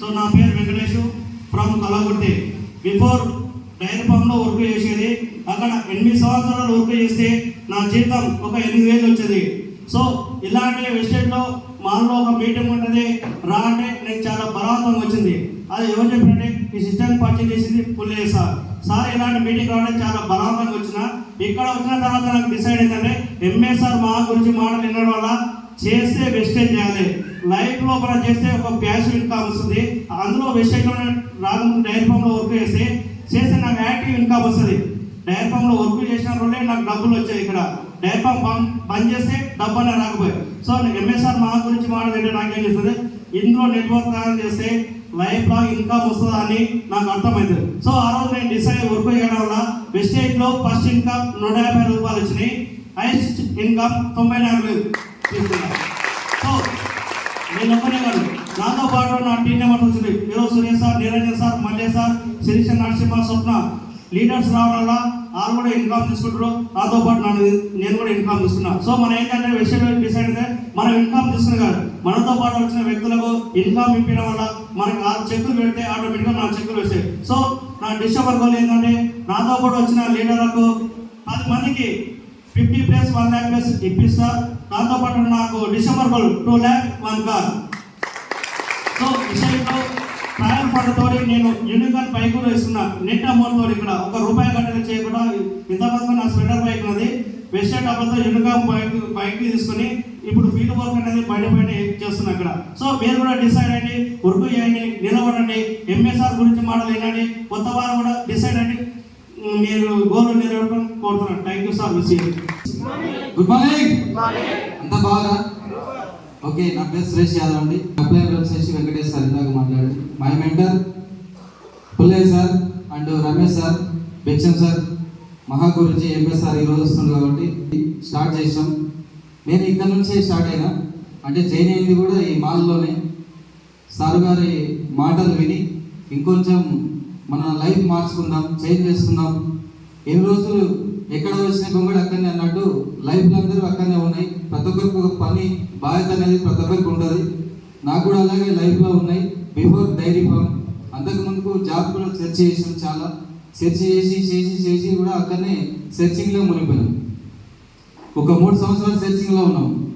So నా పేరు Venkatesh from Kalagutti before dairy ఫామ్లో వర్క్ చేసేది అక్కడ ఎనిమిది సంవత్సరాలు వర్క్ చేస్తే నా జీతం ఒక ఎనిమిది వేలు వచ్చేది. సో ఇలాంటి విషయంలో మాలో ఒక మీటింగ్ ఉంటుంది రా అంటే నేను చాలా బలవంతం వచ్చింది. అది ఎవరు చెప్పారంటే ఈ సిస్టమ్ పర్చేజ్ చేసింది పుల్లే సార్. సార్ ఇలాంటి మీటింగ్ రావడం చాలా బలవంతంగా వచ్చిన. ఇక్కడ వచ్చిన తర్వాత నాకు డిసైడ్ ఏంటంటే ఎంఏ సార్ మా గురించి మాటలు వినడం వల్ల చేస్తే వెస్టేజ్ చేయాలి లైఫ్ లోపల చేస్తే ఒక ప్యాసివ్ ఇన్కమ్ వస్తుంది. అందులో వెస్టేజ్లో రాకముందు డైరీ వర్క్ చేస్తే చేస్తే నాకు యాక్టివ్ ఇన్కమ్ వస్తుంది. డైరీ వర్క్ చేసిన రోజే నాకు డబ్బులు వచ్చాయి ఇక్కడ. డైరీ ఫామ్ బంద్ బంద్ చేస్తే డబ్బు అనేది రాకపోయాయి సో ఎంఎస్ఆర్ మా గురించి మాట్లాడితే నాకేం చేస్తుంది? ఇందులో నెట్వర్క్ ఆన్ చేస్తే లైఫ్ లాంగ్ ఇన్కమ్ వస్తుందా అని నాకు అర్థమైంది. సో ఆ రోజు నేను డిసైడ్ వర్క్ చేయడం వల్ల వెస్టేజ్లో ఫస్ట్ ఇన్కమ్ నూట యాభై రూపాయలు వచ్చినాయి. హైయెస్ట్ ఇన్కమ్ తొంభై నాలుగు సో నేను ఒక్కనే కాదు నాతో పాటు నా టీం నెంబర్ వచ్చింది ఏదో Suresh sir Niranjan sir Malle sir Sirisha Narasimha Swapna leaders రావడం వల్ల వాళ్ళు కూడా ఇన్కమ్ తీసుకుంటారు నాతో పాటు నన్ను నేను కూడా ఇన్కమ్ తీసుకున్నా సో మనం ఏంటంటే విషయం డిసైడ్ అయితే మనం ఇన్కమ్ తీసుకుని కాదు మనతో పాటు వచ్చిన వ్యక్తులకు ఇన్కమ్ ఇప్పించడం వల్ల మనకి ఆ చెక్కులు పెడితే ఆటోమేటిక్గా నా చెక్కులు వస్తాయి సో నా డిసెంబర్ గోల్ ఏంటంటే నాతో పాటు వచ్చిన లీడర్లకు పది మందికి fifty plus one lakh plus ఇప్పిస్తా. దాంతో పాటు నాకు December goal two lakh one car. So విషయంలో ట్రయల్ ఫండ్తో నేను యూనికాన్ బైక్ కూడా ఇస్తున్నా నెట్ అమౌంట్ ఇక్కడ ఒక రూపాయి కట్టలు చేయకుండా ఇంతమంది నా స్వెటర్ బైక్ ఉన్నది వెస్టర్న్ డబ్బులతో యూనికాన్ బైక్ బైక్ తీసుకుని ఇప్పుడు ఫీల్డ్ వర్క్ అనేది బయట బయట చేస్తున్నా ఇక్కడ. సో మీరు కూడా డిసైడ్ అయ్యండి వర్క్ చేయండి నిలబడండి. ఎంఎస్ఆర్ గురించి మాటలు వినండి. కొత్త వారు కూడా డిసైడ్ అయ్యండి. మీరు గోలు నిలబడడం కోరుతున్నాను. Thank you sir miss good morning అంతా బాగా ఓకే నా పేరు సురేష్ యాదవ్ అండి. అప్లై వచ్చేసి వెంకటేష్ సార్ ఇందాక మాట్లాడు my mentor Pullaiah sir and Ramesh sir Becham sir మహా గురించి ఎంఎస్ సార్ ఈరోజు వస్తుంది కాబట్టి స్టార్ట్ చేసాం నేను ఇక్కడ నుంచే స్టార్ట్ అయినా అంటే జైన్ అయింది కూడా ఈ మాల్లోనే సార్ గారి మాటలు విని ఇంకొంచెం మన లైఫ్ మార్చుకుందాం చేంజ్ చేసుకుందాం. ఎన్ని రోజులు ఎక్కడ వచ్చిన గొంగడు అక్కడనే అన్నట్టు లైఫ్లు అందరూ అక్కడనే ఉన్నాయి. ప్రతి ఒక్కరికి ఒక పని బాధ్యత అనేది ప్రతి ఒక్కరికి ఉంటుంది. నాకు కూడా అలాగే లైఫ్లో ఉన్నాయి. Before dairy farm. అంతకు ముందుకు జాబ్ కూడా సెర్చ్ చేసాం చాలా. సెర్చ్ చేసి చేసి చేసి కూడా అక్కడనే సెర్చింగ్లో మునిగిపోయాం ఒక మూడు సంవత్సరాలు సెర్చింగ్లో ఉన్నాం.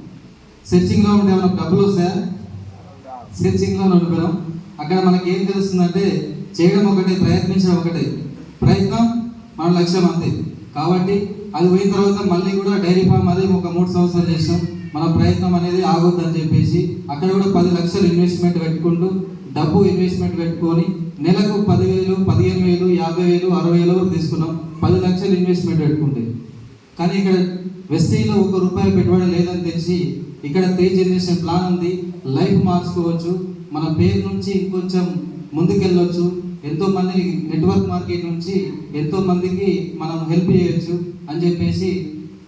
సెర్చింగ్లో ఉంటే ఏమైనా డబ్బులు వస్తాయా? సెర్చింగ్లో ఉండిపోయాం అక్కడ మనకి ఏం తెలుస్తుందంటే చేయడం ఒకటే ప్రయత్నించడం ఒకటే. ప్రయత్నం మన లక్ష్యం అంతే. కాబట్టి అది పోయిన తర్వాత మళ్ళీ కూడా డైరీ ఫామ్ అది ఒక మూడు సంవత్సరాలు చేసాం మన ప్రయత్నం అనేది ఆగొద్దని చెప్పేసి అక్కడ కూడా పది లక్షలు ఇన్వెస్ట్మెంట్ పెట్టుకుంటూ డబ్బు ఇన్వెస్ట్మెంట్ పెట్టుకొని నెలకు పదివేలు పదిహేను వేలు యాభై వేలు అరవై వేలు తీసుకున్నాం. పది లక్షలు ఇన్వెస్ట్మెంట్ పెట్టుకుంటే కానీ ఇక్కడ వెస్టీలో ఒక రూపాయి పెట్టుబడి లేదని తెలిసి ఇక్కడ త్రీ జనరేషన్ ప్లాన్ ఉంది. లైఫ్ మార్చుకోవచ్చు. మన పేరు నుంచి ఇంకొంచెం ముందుకెళ్ళొచ్చు. ఎంతో మంది నెట్వర్క్ మార్కెట్ నుంచి ఎంతో మందికి మనం హెల్ప్ చేయొచ్చు అని చెప్పేసి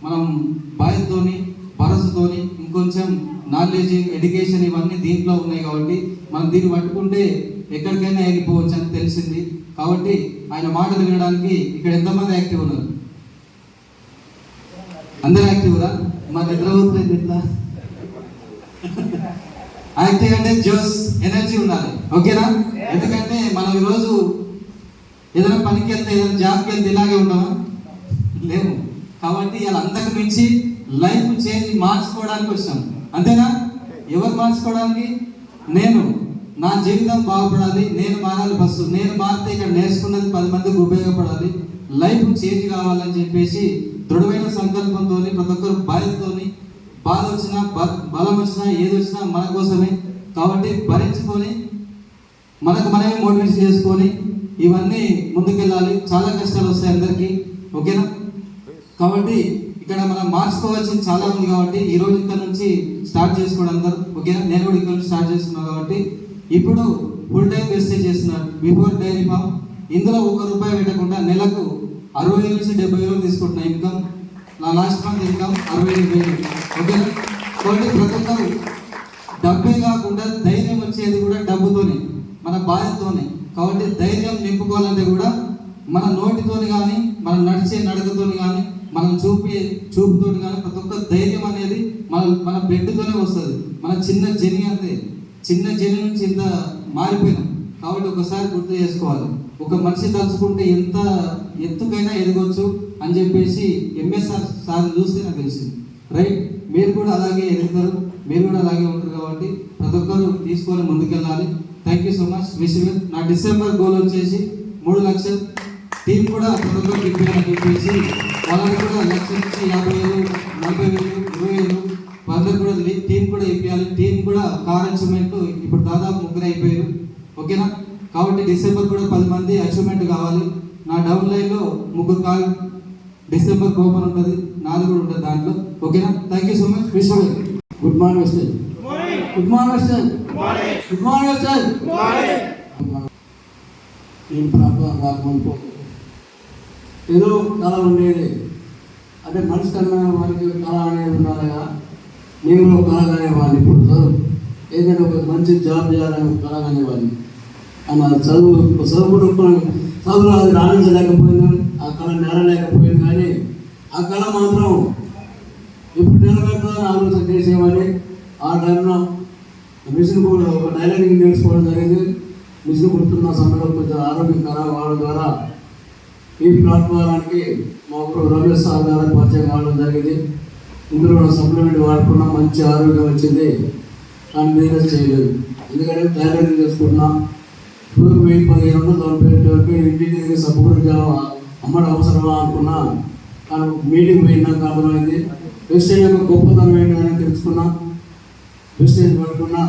మనం భయంతోని భరోసాతోని ఇంకొంచెం నాలెడ్జ్ ఎడ్యుకేషన్ ఇవన్నీ దీంట్లో ఉన్నాయి కాబట్టి మనం దీన్ని పట్టుకుంటే ఎక్కడికైనా వెళ్ళిపోవచ్చు అని తెలిసింది. కాబట్టి ఆయన మాటలు వినడానికి ఇక్కడ ఎంతమంది యాక్టివ్ ఉన్నారు? అందరి యాక్టివ్ రా? మా నిద్రపోతుంది ఎట్లా? యాక్టివ్ అంటే జోస్ ఎనర్జీ ఉండాలి. ఓకేనా? ఎందుకంటే మనం ఈరోజు ఏదైనా పనికి వెళ్తే ఏదైనా జాబ్కి వెళ్తే ఇలాగే ఉంటామా లేవు. కాబట్టి ఇలా అంతకు మించి లైఫ్ చేంజ్ మార్చుకోవడానికి వచ్చాం. అంతేనా? ఎవరు మార్చుకోవడానికి? నేను. నా జీవితం బాగుపడాలి నేను మారాలి ఫస్ట్. నేను మారితే ఇక్కడ నేర్చుకున్నది పది మందికి ఉపయోగపడాలి. లైఫ్ చేంజ్ కావాలని చెప్పేసి దృఢమైన సంకల్పంతో ప్రతి ఒక్కరు బాధ్యతతోని బాధ వచ్చినా బలం వచ్చినా ఏది వచ్చినా మన కోసమే. కాబట్టి భరించుకొని మనకు మనమే మోటివేషన్ చేసుకొని ఇవన్నీ ముందుకెళ్ళాలి. చాలా కష్టాలు వస్తాయి అందరికీ. ఓకేనా? కాబట్టి ఇక్కడ మనం మార్చుకోవాల్సింది చాలా ఉంది కాబట్టి ఈ రోజు ఇక్కడ నుంచి స్టార్ట్ చేసుకోవడం అందరూ. ఓకేనా? నేను కూడా ఇక్కడ నుంచి స్టార్ట్ చేస్తున్నాను కాబట్టి. ఇప్పుడు ఫుల్ టైం వేస్టేజ్ చేస్తున్నారు. బిఫోర్ డైరీ ఫామ్ ఇందులో ఒక రూపాయి పెట్టకుండా నెలకు అరవై వేల నుంచి డెబ్బై వేలు తీసుకుంటున్నాయి ఇన్కమ్ నా లాస్ట్ మంత్ ఇన్కమ్ అరవై ఐదు వేలు. ఓకేనా కాబట్టి ప్రతి ఒక్కరు డబ్బే కాకుండా ధైర్యం వచ్చేది కూడా డబ్బుతోనే మన బాధతోనే. కాబట్టి ధైర్యం నింపుకోవాలంటే కూడా మన నోటితోని కానీ మనం నడిచే నడకతోని కానీ మనం చూపే చూపుతోని కానీ ప్రతి ఒక్క ధైర్యం అనేది మన మన బెడ్తోనే వస్తుంది. మన చిన్న జని అంతే చిన్న జల్లి నుంచి ఇంత మారిపోయినాం. కాబట్టి ఒకసారి గుర్తు చేసుకోవాలి. ఒక మనిషి తలుచుకుంటే ఎంత ఎత్తుకైనా ఎదగొచ్చు అని చెప్పేసి ఎంఎస్ఆర్ సార్ చూస్తే నాకు తెలిసింది. రైట్ మీరు కూడా అలాగే ఎదుగుతారు. మీరు కూడా అలాగే ఉంటారు కాబట్టి ప్రతి ఒక్కరు తీసుకొని ముందుకెళ్ళాలి. Thank you so much wish నా డిసెంబర్ గోల్ వచ్చేసి మూడు లక్షలు. టీం కూడా ప్రతి ఒక్కరు చెప్పారని చెప్పేసి వాళ్ళకి కూడా లక్ష నుంచి యాభై వేలు నలభై వేలు ఇరవై వేలు వాళ్ళకి కూడా టీం కూడా ఇప్పించాలి టీం కూడా కార్ ఇన్స్ట్రుమెంట్ ఇప్పుడు దాదాపు ముగ్గురు అయిపోయారు. ఓకేనా కాబట్టి డిసెంబర్ కూడా పది మంది అచీవ్మెంట్ కావాలి. నా డౌన్ లైన్లో ముగ్గురు కాల్ డిసెంబర్ ఓపెన్ ఉంటుంది నాది కూడా ఉంటుంది దాంట్లో. ఓకేనా? Thank you so much wish good morning mister good morning mister good morning mister నేను ప్రాబ్లం రాకముందు ఏదో కళ ఉండేది. అంటే మనిషి కన్నా వారికి కళ అనేది ఉండాలి కదా. నేను కళ కానేవాడిని ఇప్పుడు. ఏదైనా ఒక మంచి జాబ్ చేయాలని కళ కానేవాడిని ఆమె చదువు చదువు చదువు అది రాణించలేకపోయింది ఆ కళ నేరలేకపోయింది కానీ ఆ కళ మాత్రం ఇప్పుడు నిలబెట్టాలని ఆలోచన చేసేవాడిని. ఆ టైంలో మిషన్ కూడా ఒక టైలరింగ్ నేర్చుకోవడం జరిగింది. మిషన్ కుడుతున్న సమయంలో కొంచెం ఆరోగ్యం ఖరాబ్ ద్వారా ఈ ప్లాట్ఫారానికి మా ఊరు రమేష్ సార్ గారు పరిచయం కావడం జరిగింది. ఇందులో సప్లిమెంట్ వాడుకున్నా మంచి ఆరోగ్యం వచ్చింది. కానీ బిజినెస్ చేయలేదు. ఎందుకంటే టైలరింగ్ చేసుకుంటున్నాం ఇప్పుడు వెయ్యి పదిహేను వందలు ఎనిమిది వరకు ఇంటికి తిరిగి అమ్మడం అవసరమా అనుకున్నా. కానీ మీటింగ్ పోయినాక అర్థమైంది వెస్టేజ్ యొక్క గొప్పతనం ఏంటని తెలుసుకున్నా. వెస్టేజ్ పడుకున్నా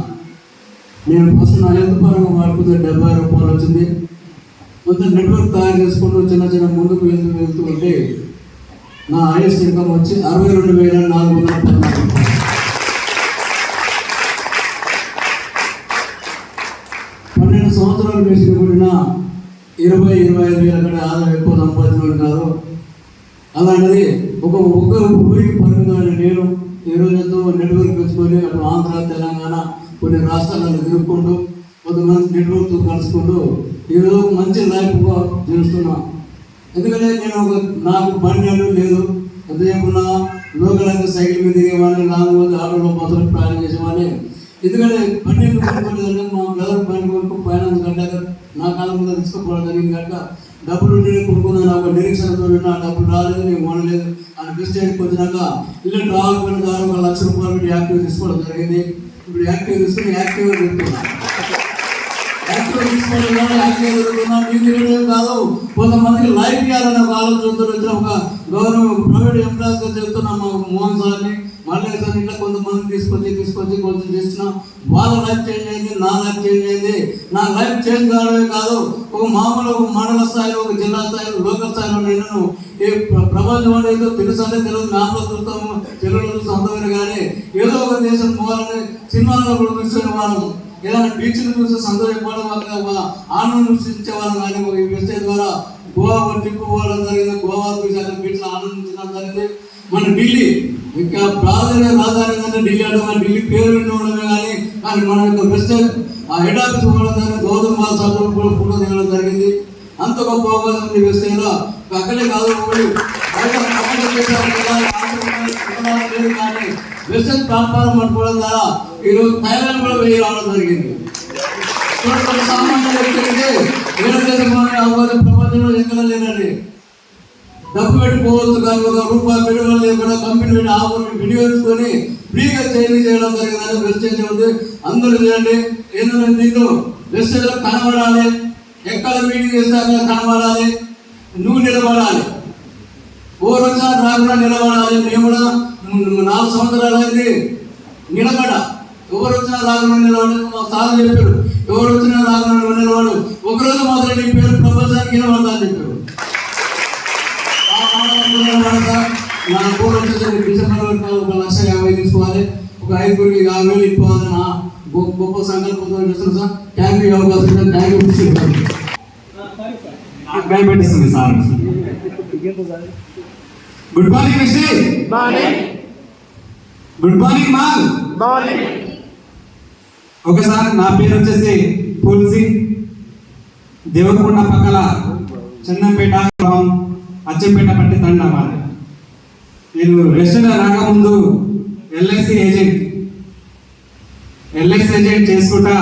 నేను ఫస్ట్ నా హెల్త్ పరంగా వాడుకుంటే డెబ్బై రూపాయలు వచ్చింది. కొంత నెట్వర్క్ తయారు చేసుకుంటూ చిన్న చిన్న ముందుకు వెళ్తూ వెళ్తూ ఉంటే నా హైయెస్ట్ ఇన్కమ్ వచ్చి అరవై రెండు వేల నాలుగు వందల పద్నాలుగు రూపాయలు. పన్నెండు సంవత్సరాలు వేసి కూడిన ఇరవై ఇరవై ఐదు వేల కంటే ఆదాయం ఎక్కువ సంపాదించిన కాదు. అలాంటిది ఒక ఒక్క ఊరికి పరిమితమైన నేను ఈ రోజుతో నెట్వర్క్ పెంచుకొని అటు ఆంధ్ర తెలంగాణ కొన్ని రాష్ట్రాలను తిరుగుకుంటూ కొంతమంది నెట్వర్క్తో కలుసుకుంటూ ఈరోజు మంచి లైఫ్గా జీవిస్తున్నా. ఎందుకంటే నేను ఒక నాకు బండి లేదు. ఎంతసేపున్నా లోకల్ అయితే సైకిల్ మీద దిగేవాడిని లాంగ్ పోతే ఆటోలో బస్సులు ప్రయాణం చేసేవాడిని. ఎందుకంటే బండి కొనుక్కోలేదంటే మా బ్రదర్ బండి కొనుక్కో ఫైనాన్స్ కట్టాక నా కాలం మీద తీసుకోవడం జరిగింది కనుక డబ్బులు ఉంటేనే కొనుక్కున్నాను ఒక నిరీక్షణతో నా డబ్బులు రాలేదు నేను కొనలేదు. అని క్రిస్టియానికి వచ్చినాక ఇల్లు ట్రావెల్ ద్వారా ఒక లక్ష రూపాయలు పెట్టి యాక్టివ్ తీసుకోవడం జరిగింది. ఇప్పుడు యాక్టివ్ తీసుకుని యాక్టివ్గా తిరుగుతున్నా. యాక్టివ్ తీసుకోవడం ద్వారా యాక్టివ్ మీకు తిరగడం కాదు కొంతమందికి లైఫ్ ఇవ్వాలనే ఒక ఆలోచనతో వచ్చిన ఒక గవర్నమెంట్ ప్రైవేట్ ఎంప్లాయీస్ చెప్తున్నాం మా మోహన్ సార్ని. మళ్ళీ సార్ ఇట్లా కొంతమంది తీసుకొచ్చి తీసుకొచ్చి కొంచెం చేసిన వాళ్ళ లైఫ్ చేంజ్ అయింది నా లైఫ్ చేంజ్ అయింది. నా లైఫ్ చేంజ్ కావడమే కాదు ఒక మామూలు ఒక మండల స్థాయిలో ఒక జిల్లా స్థాయిలో లోకల్ స్థాయిలో నేను ఈ ప్రపంచం అనేది తెలుసు అంటే తెలియదు మ్యాప్లో చూస్తాము తెలుగులో చూస్తాం అందమైన కానీ ఏదో ఒక దేశం పోవాలని సినిమాల్లో కూడా చూసిన వాళ్ళం ఏదైనా బీచ్లు చూసి సంతోషపడడం వల్ల ఆనందం సృష్టించే వాళ్ళం కానీ ఒక ఈ ద్వారా గోవా ట్రిప్ పోవడం జరిగింది. గోవా చూసి అక్కడ బీచ్లో ఆనందించడం జరిగింది. మన ఢిల్లీ ఇంకా ప్రాధాన్య రాజధాని ఢిల్లీ అంటే ఢిల్లీ పేరు ఉండడమే కానీ కానీ మన యొక్క వెస్టర్న్ ఆ హెడ్ ఆఫీస్ ఉండడం జరిగింది గౌతమ్ బాల్ చదువు కూడా ఫోటో దిగడం జరిగింది. అంత గొప్ప అవకాశం ఉంది వెస్టేజ్లో అక్కడే కాదు కానీ వెస్టర్న్ ప్లాట్ఫారం పట్టుకోవడం ద్వారా ఈరోజు థైలాండ్ కూడా వెళ్ళి రావడం జరిగింది. చూడండి, ఒక సామాన్య వ్యక్తికి వేరే దేశంలోనే అవకాశం ప్రపంచంలో ఎక్కడ లేనండి డబ్బు పెట్టుకోవచ్చు కానీ ఒక రూపాయి పెట్టుబడి లేకుండా కంపెనీ పెట్టి వినియోగించుకొని ఫ్రీగా ట్రైనింగ్ చేయడం జరిగిందని వెస్టేజ్ ఉంది. అందరూ చేయండి ఏంటంటే దీంట్లో వెస్టేజ్ కనబడాలి ఎక్కడ మీటింగ్ చేస్తే కనబడాలి నువ్వు నిలబడాలి. ఓ వచ్చినా రాకుండా నిలబడాలి. మేము కూడా నాలుగు సంవత్సరాలు అయింది నిలబడ. ఎవరు వచ్చినా రాకుండా నిలబడి. మా సార్ చెప్పాడు ఎవరు వచ్చినా రాకుండా నిలబడు. ఒకరోజు మాత్రం నీ పేరు ప్రపంచానికి నిలబడతా అని చెప్పాడు. నిలబడతా నా డిసెంబర్ వరకు ఒక లక్ష యాభై తీసుకోవాలి. ఒక ఐదుగురికి యాభై వేలు ఇవ్వాలి నా గొప్ప సంకల్పంతో చేస్తున్నాను సార్. థ్యాంక్ యూ అవకాశం థ్యాంక్ యూ భయపెట్టిస్తుంది sir. Good morning misty good morning mall ఒకసారి నా పేరు వచ్చేసి పూల్ సింగ్ దేవరకొండ పక్కల చందంపేట అచ్చంపేట పట్టి తండ మాది నేను వెస్టర్న్ రాకముందు ఎల్ఐసి ఏజెంట్ ఎల్ఐసి ఏజెంట్ చేసుకుంటా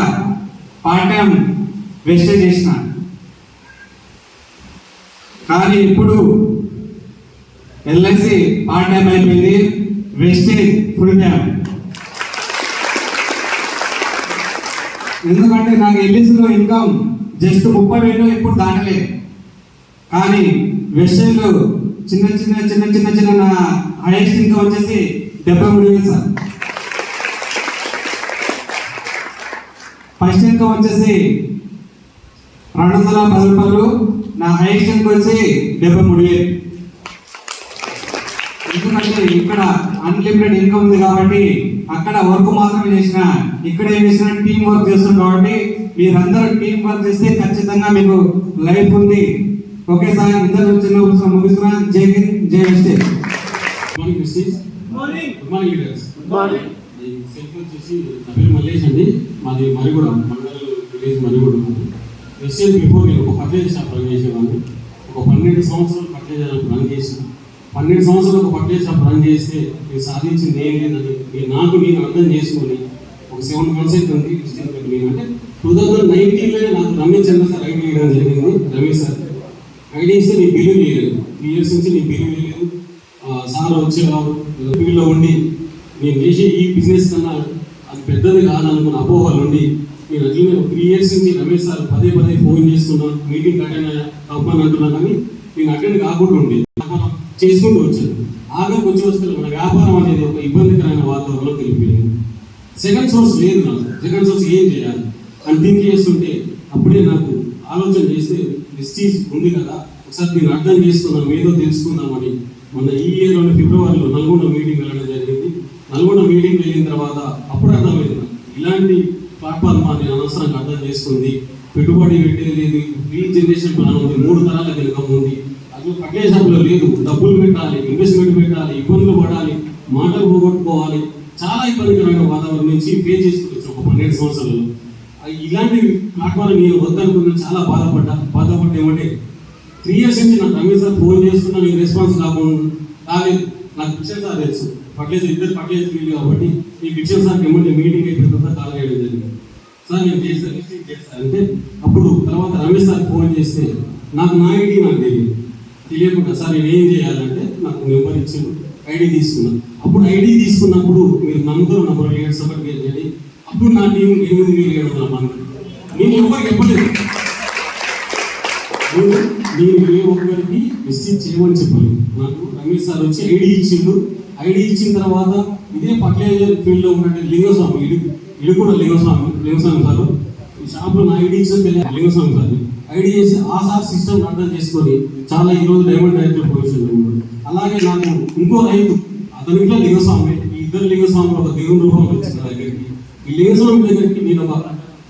పార్ట్ టైం వేస్టేజ్ చేసిన. కానీ ఇప్పుడు ఎల్ఐసి పార్ట్ టైం అయిపోయింది వేస్టేజ్ ఫుల్ టైం ఎందుకంటే నాకు ఎల్ఐసిలో ఇన్కమ్ జస్ట్ ముప్పై వేలు ఇప్పుడు దాటలేదు కానీ వెస్టేజ్లో చిన్న చిన్న చిన్న చిన్న చిన్న నా హైయెస్ట్ ఇన్కమ్ వచ్చేసి డెబ్బై మూడు వేలు సార్. ఫస్ట్ ఇన్కమ్ వచ్చేసి రెండు వందల పది రూపాయలు. నా హైయెస్ట్ ఇన్కమ్ వచ్చి డెబ్బై మూడు వేలు. ఎందుకంటే ఇక్కడ అన్లిమిటెడ్ ఇన్కమ్ ఉంది కాబట్టి అక్కడ వర్క్ మాత్రమే చేసిన ఇక్కడ ఏం చేసిన టీం వర్క్ చేస్తుంది కాబట్టి మీరందరూ టీం వర్క్ చేస్తే ఖచ్చితంగా మీకు లైఫ్ ఉంది. ఓకే సార్ ఇద్దరు చిన్న ముగిస్తున్నా జై హింద్ జై వెస్టేజ్ మార్నింగ్ మిస్టేజ్ మార్నింగ్ మార్నింగ్ లీడర్స్ ఈ సెల్ఫ్ వచ్చేసి నా పేరు మల్లేష్ అండి. మాది Mariguda mandal village Mariguda. Vestige before నేను ఒక ఫర్టిలైజర్ షాప్ రన్ చేసేవాడిని ఒక పన్నెండు సంవత్సరాలు ఫర్టిలైజర్ రన్ చేసి పన్నెండు సంవత్సరాలు ఒక ఫర్టిలైజర్ షాప్ రన్ చేస్తే నేను సాధించింది ఏం లేదని నేను నాకు నేను అర్థం చేసుకొని ఒక సెవెన్ మంత్స్ డిస్టెన్స్ పెట్టి నేను అంటే టూ థౌజండ్ నైన్టీన్లోనే నాకు రమేష్ చంద్ర సార్ ఐడి ఇవ్వడం జరిగింది. రమేష్ సార్. ఐడి నీ బిల్లు చేయలేదు త్రీ ఇయర్స్ నుంచి నీ బిల్లు చేయలేదు సార్ వచ్చేవారు బిల్లులో ఉండి నేను చేసే ఈ బిజినెస్ కన్నా అది పెద్దది కాదనుకున్న అపోహలు ఉండి నేను అట్లనే త్రీ ఇయర్స్ నుంచి రమేష్ సార్ పదే పదే ఫోన్ చేస్తున్నా మీటింగ్ అటెండ్ అవ్వని అంటున్నా కానీ నేను అటెండ్ కాకుండా ఉండి చేసుకుంటూ వచ్చాను. ఆగా కొంచెం వస్తే మన వ్యాపారం అనేది ఒక ఇబ్బందికరమైన వాతావరణంలో తెలిపింది. సెకండ్ సోర్స్ లేదు నాకు. సెకండ్ సోర్స్ ఏం చేయాలి? అని థింక్ చేస్తుంటే అప్పుడే నాకు ఆలోచన చేస్తే వెస్టీజ్ ఉంది కదా? ఒకసారి మీరు అర్థం చేసుకున్నాం ఏదో తెలుసుకుందామని మొన్న ఈ ఇయర్లోని ఫిబ్రవరిలో నల్గొండ మీటింగ్ వెళ్ళడం జరిగింది. నల్గొండ మీటింగ్ వెళ్ళిన తర్వాత అప్పుడు అర్థమైంది. ఇలాంటి ప్లాట్ఫామ్ నేను అనవసరంగా అర్థం చేసుకుంది. పెట్టుబడి పెట్టేది లేదు. ఈ జనరేషన్ ప్లాన్ ఉంది. మూడు తరాల వెనుకం ఉంది. అది పట్టేషాపులో లేదు. డబ్బులు పెట్టాలి ఇన్వెస్ట్మెంట్ పెట్టాలి ఇబ్బందులు పడాలి మాటలు పోగొట్టుకోవాలి. చాలా ఇబ్బందికరమైన వాతావరణం నుంచి పే చేసుకొచ్చు ఒక పన్నెండు సంవత్సరాలు ఇలాంటి ప్లాట్ఫామ్ నేను వద్దనుకున్నా చాలా బాధపడ్డా బాధపడ్డా ఏమంటే త్రీ ఇయర్స్ నుంచి నాకు రమేష్ సార్ ఫోన్ చేస్తున్నా నేను రెస్పాన్స్ కాకుండా కాలేదు నాకు కిషన్ సార్ తెలుసు. పట్లేదు ఇద్దరు పట్లేదు ఫీల్డ్ కాబట్టి ఈ కిషన్ సార్ ఏమంటే మీటింగ్ అయిపోయిన తర్వాత కాల్ చేయడం జరిగింది. సార్ నేను చేస్తాను లిస్టింగ్ చేస్తాను అంటే అప్పుడు తర్వాత రమేష్ సార్ ఫోన్ చేస్తే నాకు నా ఐడి నాకు తెలియదు. తెలియకుండా సార్ నేను ఏం చేయాలంటే నాకు నెంబర్ ఇచ్చారు ఐడి తీసుకున్నాను అప్పుడు ఐడి తీసుకున్నప్పుడు మీరు నంబర్ నంబర్ ఏడు సబర్ చేయండి అప్పుడు నా టీం ఎనిమిది వేలు ఏడు నేను ఎవరికి చెప్పలేదు. నేను ఏ ఒక్కరికి మెసేజ్ చేయమని చెప్పాను నాకు రమేష్ సార్ వచ్చి ఐడి ఇచ్చిండు. ఐడి ఇచ్చిన తర్వాత ఇదే పట్లేజర్ ఫీల్డ్లో ఉన్నట్టు లింగస్వామి ఇది ఇది కూడా లింగస్వామి లింగస్వామి సార్. ఈ షాప్లో నా ఐడి ఇచ్చిన తెలియదు లింగస్వామి సార్. ఐడి చేసి ఆ సార్ సిస్టమ్ అర్థం చేసుకొని చాలా ఈ రోజు డైమండ్ డైరెక్టర్ ప్రొఫెషన్ అలాగే నాకు ఇంకో రైతు అతని ఇంట్లో లింగస్వామి ఈ ఇద్దరు లింగస్వామి ఒక దేవుని రూపంలో వచ్చిన దగ్గరికి. ఈ లింగస్వామి దగ్గరికి నేను ఒక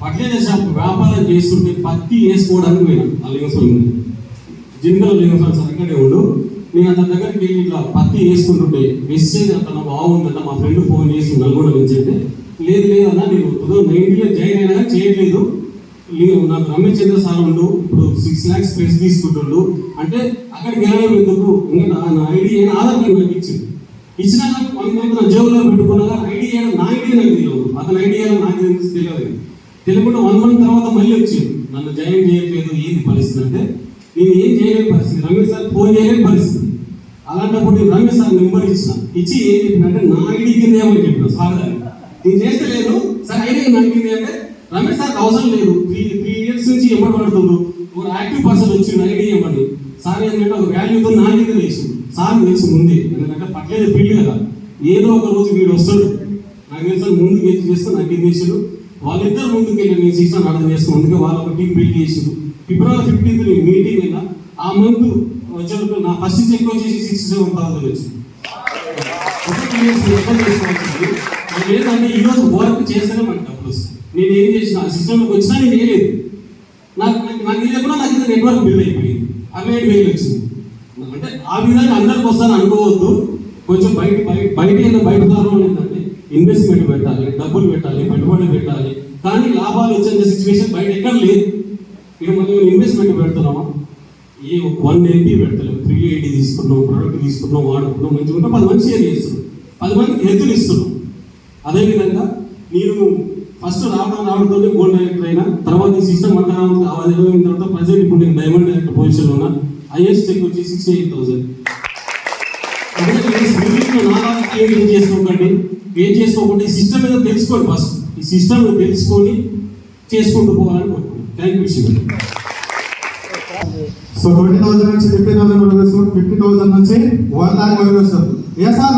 ఫర్టిలైజర్ షాప్ వ్యాపారం చేస్తుంటే పత్తి వేసుకోవడానికి పోయినాను ఆ లింగస్వామి దగ్గరికి. జింగల్ లింగస్వామి సార్ అక్కడే ఉండు నేను అతని దగ్గరికి వెళ్ళి ఇట్లా పత్తి వేసుకుంటుంటే మెసేజ్ అతను బాగుందంట మా ఫ్రెండ్ ఫోన్ చేసి నల్గొండ నుంచి అంటే లేదు లేదు అన్న నేను టూ థౌసండ్ నైన్టీన్లో జాయిన్ అయినా చేయట్లేదు. లేదు నాకు రమేశ్చంద్ర సార్ ఉండు ఇప్పుడు సిక్స్ ల్యాక్స్ ప్రెస్ తీసుకుంటుండు. అంటే అక్కడికి వెళ్ళడం ఎందుకు? ఇంకా నా- నా ఐడి అయినా ఆధార్ కార్డు నాకు ఇచ్చింది ఇచ్చినాక వన్ మంత్ నా జేబులో పెట్టుకున్నాక ఐడి చేయడం నా ఐడి నాకు తెలియదు. అతని ఐడి చేయడం నాకు తెలిసి తెలియదు. తెలియకుండా వన్ మంత్ తర్వాత మళ్ళీ వచ్చింది నన్ను జాయిన్ చేయట్లేదు ఏంది పరిస్థితి అంటే నేను ఏం చేయలేని పరిస్థితి. రమేష్ సార్ ఫోన్ చేయలేని పరిస్థితి. అలాంటప్పుడు నేను రమేష్ సార్ నెంబర్ ఇచ్చిన. ఇచ్చి ఏం చెప్పినంటే నా ఐడి కింద ఏమని చెప్పిన సార్ నేను చేస్తే లేదు. సార్ ఐడి నా కింద అంటే రమేష్ సార్ అవసరం లేదు. త్రీ త్రీ ఇయర్స్ నుంచి ఎమ్మడి పడుతుండ్రు ఒక యాక్టివ్ పర్సన్ వచ్చింది ఐడి ఇవ్వండి సార్ ఏంటంటే ఒక వాల్యూతో నా కింద వేసి సార్ తెలుసు ముందే. ఎందుకంటే పట్లేదు ఫీల్డ్ కదా. ఏదో ఒక రోజు వీడు వస్తాడు. నాకు తెలుసు ముందుకు వెళ్ళి చేస్తే నాకు ఏం చేసాడు వాళ్ళిద్దరు ముందుకు వెళ్ళి నేను సిస్టమ్ అర్థం చేస్తాను అందుకే వాళ్ళు ఒక టీం బిల్డ్ చేసారు ఫిబ్రవరి ఫిఫ్టీన్త్ నేను మీటింగ్ అయినా ఆ మంత్ వచ్చేటప్పుడు నా ఫస్ట్ చెక్ వచ్చేసి సిక్స్ సెవెన్ థౌసండ్ వచ్చింది. ఏంటంటే ఈ రోజు వర్క్ చేస్తేనే మనకి డబ్బులు వస్తాయి. నేను ఏం చేసిన సిస్టమ్లోకి వచ్చినా నేను వేయలేదు. నాకు నాకు తెలియకుండా నాకు నెట్వర్క్ బిల్డ్ అయిపోయింది. అరవై ఏడు వేలు వచ్చింది అంటే ఆ విధంగా అందరికి వస్తాను అనుకోవద్దు. కొంచెం బయట బయట బయట ఏదో బయట దారులు ఏంటంటే ఇన్వెస్ట్మెంట్ పెట్టాలి డబ్బులు పెట్టాలి పెట్టుబడి పెట్టాలి. కానీ లాభాలు వచ్చే సిచ్యువేషన్ బయట ఎక్కడ లేదు. ఇక్కడ మనం ఇన్వెస్ట్మెంట్ పెడుతున్నామా? ఏ వన్ ఎయిటీ పెడతలేము త్రీ ఎయిటీ తీసుకున్నాం ప్రొడక్ట్ తీసుకున్నాం వాడుకున్నాం మంచిగా ఉంటాం పది మంది షేర్ చేస్తున్నాం పది మందికి హెల్త్ని ఇస్తున్నాం. అదేవిధంగా నేను ఫస్ట్ రావడం రావడంతో గోల్డ్ డైరెక్టర్ అయినా తర్వాత ఈ సిస్టమ్ అంతా అవైలబుల్ తర్వాత ప్రజెంట్ ఇప్పుడు నేను డైమండ్ డైరెక్టర్ పొజిషన్లో ఉన్నా. హైయెస్ట్ చెక్ వచ్చి సిక్స్టీ ఎయిట్ థౌసండ్ అదే ఏం చేసుకోకండి? ఏం చేసుకోకుండా ఈ సిస్టమ్ ఏదో తెలుసుకోండి ఫస్ట్ ఈ సిస్టమ్ తెలుసుకొని చేసుకుంటూ పోవాలని కోరుకుంటున్నాను. Thank you Shiva so twenty thousand నుంచి ఫిఫ్టీ థౌసండ్ వరకు వస్తుంది. ఫిఫ్టీ థౌసండ్ నుంచి వన్ ల్యాక్ వరకు వస్తుంది. Yes are